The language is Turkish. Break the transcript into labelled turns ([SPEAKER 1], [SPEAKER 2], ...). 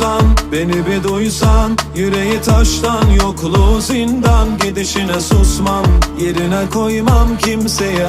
[SPEAKER 1] Duysan beni bir duysan Yüreği taştan yokluğu zindan Gidişine susmam Yerine koymam kimseyi